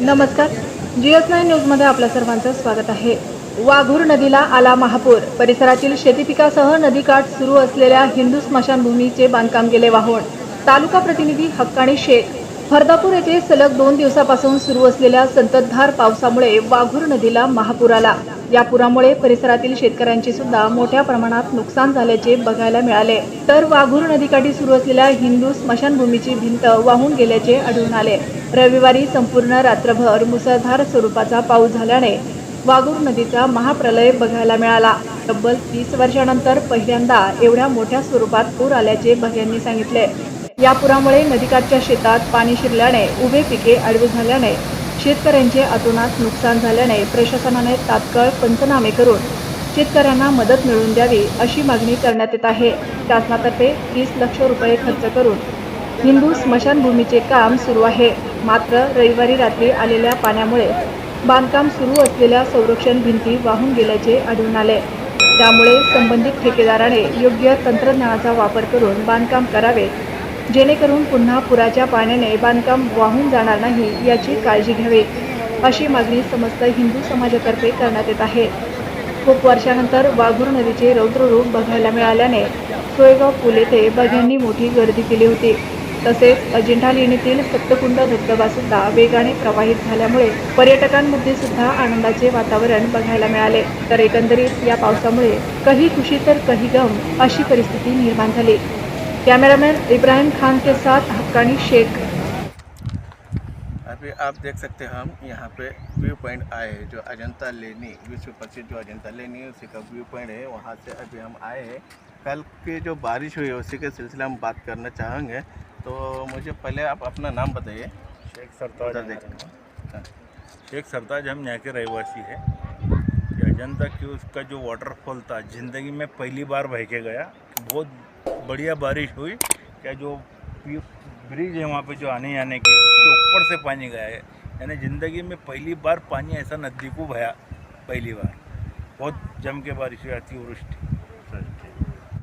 नमस्कार. G S nine न्यूजमध्ये आपल्या सर्वांचं स्वागत आहे. वाघूर नदीला आला महापूर. परिसरातील शेतीपिकासह नदीकाठ सुरू असलेल्या हिंदू स्मशानभूमीचे बांधकाम गेले वाहून. तालुका प्रतिनिधी हक्काणी शेख. फरदापूर येथे सलग दोन दिवसापासून सुरू असलेल्या संततधार पावसामुळे वाघूर नदीला महापूर आला. या पुरामुळे परिसरातील शेतकऱ्यांचे सुद्धा मोठ्या प्रमाणात नुकसान झाल्याचे बघायला मिळाले. तर वाघूर नदीकाठी सुरू असलेल्या हिंदू स्मशानभूमीची भिंत वाहून गेल्याचे आढळून आले. रविवारी संपूर्ण रात्रभर मुसळधार स्वरूपाचा पाऊस झाल्याने वाघूर नदीचा महाप्रलय बघायला मिळाला. तब्बल तीस वर्षानंतर पहिल्यांदा एवढ्या मोठ्या स्वरूपात पूर आल्याचे बघ्यांनी सांगितले. या पुरामुळे नदीकाठच्या शेतात पाणी शिरल्याने उभे पिके आडवी झाल्याने शेतकऱ्यांचे अतोनात नुकसान झाल्याने प्रशासनाने तात्काळ पंचनामे करून शेतकऱ्यांना मदत मिळवून द्यावी अशी मागणी करण्यात येत आहे. शासनातर्फे तीस लक्ष रुपये खर्च करून हिंदू स्मशानभूमीचे काम सुरू आहे. मात्र रविवारी रात्री आलेल्या पाण्यामुळे बांधकाम सुरू असलेल्या संरक्षण भिंती वाहून गेल्याचे आढळून आले. त्यामुळे संबंधित ठेकेदाराने योग्य तंत्रज्ञानाचा वापर करून बांधकाम करावे जेणेकरून पुन्हा पुराच्या पाण्याने बांधकाम वाहून जाणार नाही याची काळजी घ्यावी. अशी मागणी समस्त हिंदू समाजातर्फे करण्यात येत आहे. खूप वर्षानंतर वाघूर नदीचे रौद्ररूप बघायला मिळाल्याने सोयगाव पूल येथे बघ्यांनी मोठी गर्दी केली होती. तसेच अजिंठा लेणीतील सप्तकुंड धबधबा सुद्धा वेगाने प्रवाहित झाल्यामुळे पर्यटकांमध्ये सुद्धा आनंदाचे वातावरण बघायला मिळाले. तर एकंदरीत या पावसामुळे काही खुशी तर काही गम अशी परिस्थिती निर्माण झाली. कैमरामैन इब्राहिम खान के साथ हक्कानी शेख। अभी आप देख सकते हैं हम यहाँ पे व्यू पॉइंट आए हैं जो अजंता लेनी विश्व प्रसिद्ध जो अजंता लेनी है उसी का व्यू पॉइंट है। वहाँ से अभी हम आए हैं। कल की जो बारिश हुई है उसी के सिलसिले में बात करना चाहेंगे। तो मुझे पहले आप अपना नाम बताइए। शेख सरताज। है। शेख सरताज हम यहाँ के रहवासी है। अजंता की उसका जो वाटरफॉल था ज़िंदगी में पहली बार बह के गया। बहुत बढ़िया बारिश हुई। क्या जो ब्रिज है वहाँ पे जो आने जाने के उसके ऊपर से पानी गया है। यानी ज़िंदगी में पहली बार पानी ऐसा नदी को भया पहली बार। बहुत जम के बारिश हुई अतिवृष्टि